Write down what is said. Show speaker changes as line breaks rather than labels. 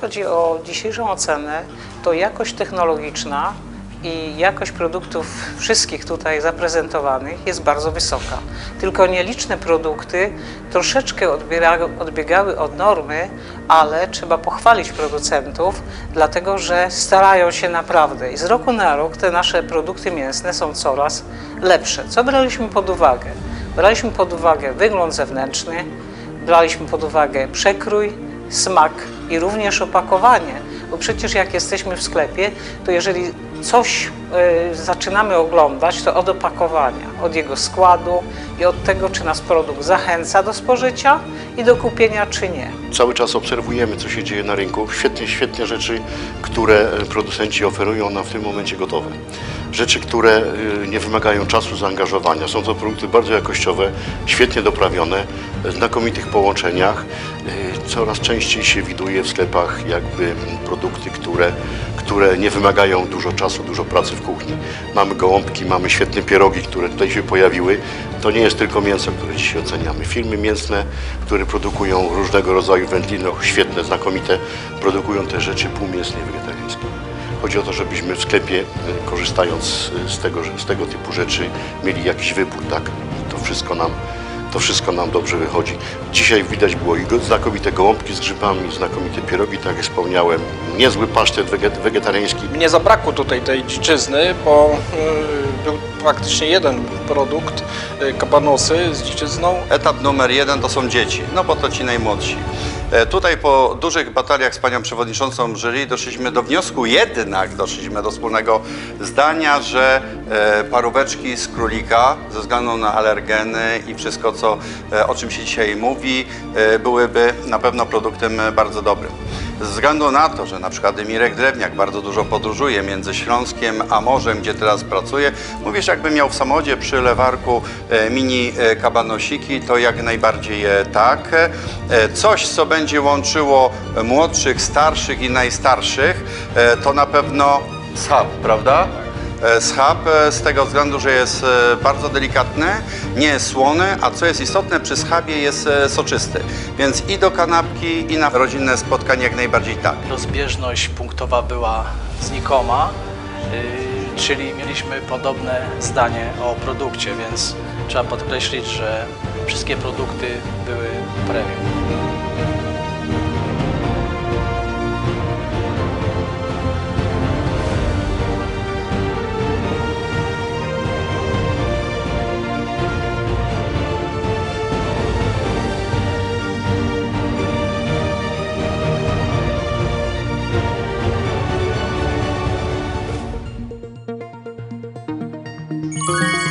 chodzi o dzisiejszą ocenę, to jakość technologiczna i jakość produktów wszystkich tutaj zaprezentowanych jest bardzo wysoka. Tylko nieliczne produkty troszeczkę odbiegały od normy, ale trzeba pochwalić producentów, dlatego że starają się naprawdę i z roku na rok te nasze produkty mięsne są coraz lepsze. Co braliśmy pod uwagę? Braliśmy pod uwagę wygląd zewnętrzny, braliśmy pod uwagę przekrój, smak i również opakowanie, bo przecież jak jesteśmy w sklepie, to jeżeli coś y, zaczynamy oglądać, to od opakowania, od jego składu i od tego, czy nas produkt zachęca do spożycia i do kupienia, czy nie.
Cały czas obserwujemy, co się dzieje na rynku. Świetnie, świetnie rzeczy, które producenci oferują nam w tym momencie gotowe. Rzeczy, które e, nie wymagają czasu, zaangażowania. Są to produkty bardzo jakościowe, świetnie doprawione, w znakomitych połączeniach. E, Coraz częściej się widuje w sklepach jakby produkty, które, które nie wymagają dużo czasu, dużo pracy w kuchni. Mamy gołąbki, mamy świetne pierogi, które tutaj się pojawiły. To nie jest tylko mięso, które dzisiaj oceniamy. Firmy mięsne, które produkują różnego rodzaju wędliny, świetne, znakomite, produkują te rzeczy półmięsne i wegetariańskie. Chodzi o to, żebyśmy w sklepie, e, korzystając e, z tego, z tego typu rzeczy, mieli jakiś wybór, tak? I to wszystko nam, to wszystko nam dobrze wychodzi. Dzisiaj widać było i znakomite gołąbki z grzybami, znakomite pierogi, tak jak wspomniałem, niezły pasztet weget- wegetariański,
Nie zabrakło tutaj tej dziczyzny, bo y, był praktycznie jeden produkt, y, kabanosy z dziczyzną.
Etap numer jeden to są dzieci, no bo to ci najmłodsi. E, Tutaj po dużych bataliach z panią przewodniczącą jury doszliśmy do wniosku, jednak doszliśmy do wspólnego zdania, że e, paróweczki z królika ze względu na alergeny i wszystko, co, e, o czym się dzisiaj mówi, byłyby na pewno produktem bardzo dobrym. Ze względu na to, że na przykład Mirek Drewniak bardzo dużo podróżuje między Śląskiem a morzem, gdzie teraz pracuje, mówisz, jakby miał w samochodzie przy lewarku e, mini e, kabanosiki, to jak najbardziej e, tak. Coś, co będzie łączyło młodszych, starszych i najstarszych, to na pewno schab, prawda? E, Schab e, z tego względu, że jest e, bardzo delikatny, nie jest słony, a co jest istotne, przy schabie jest soczysty. Więc i do kanapki, i na rodzinne spotkanie jak najbardziej tak.
rozbieżność punktowa była znikoma, yy, czyli mieliśmy podobne zdanie o produkcie, więc trzeba podkreślić, że wszystkie produkty były premium. Thank you.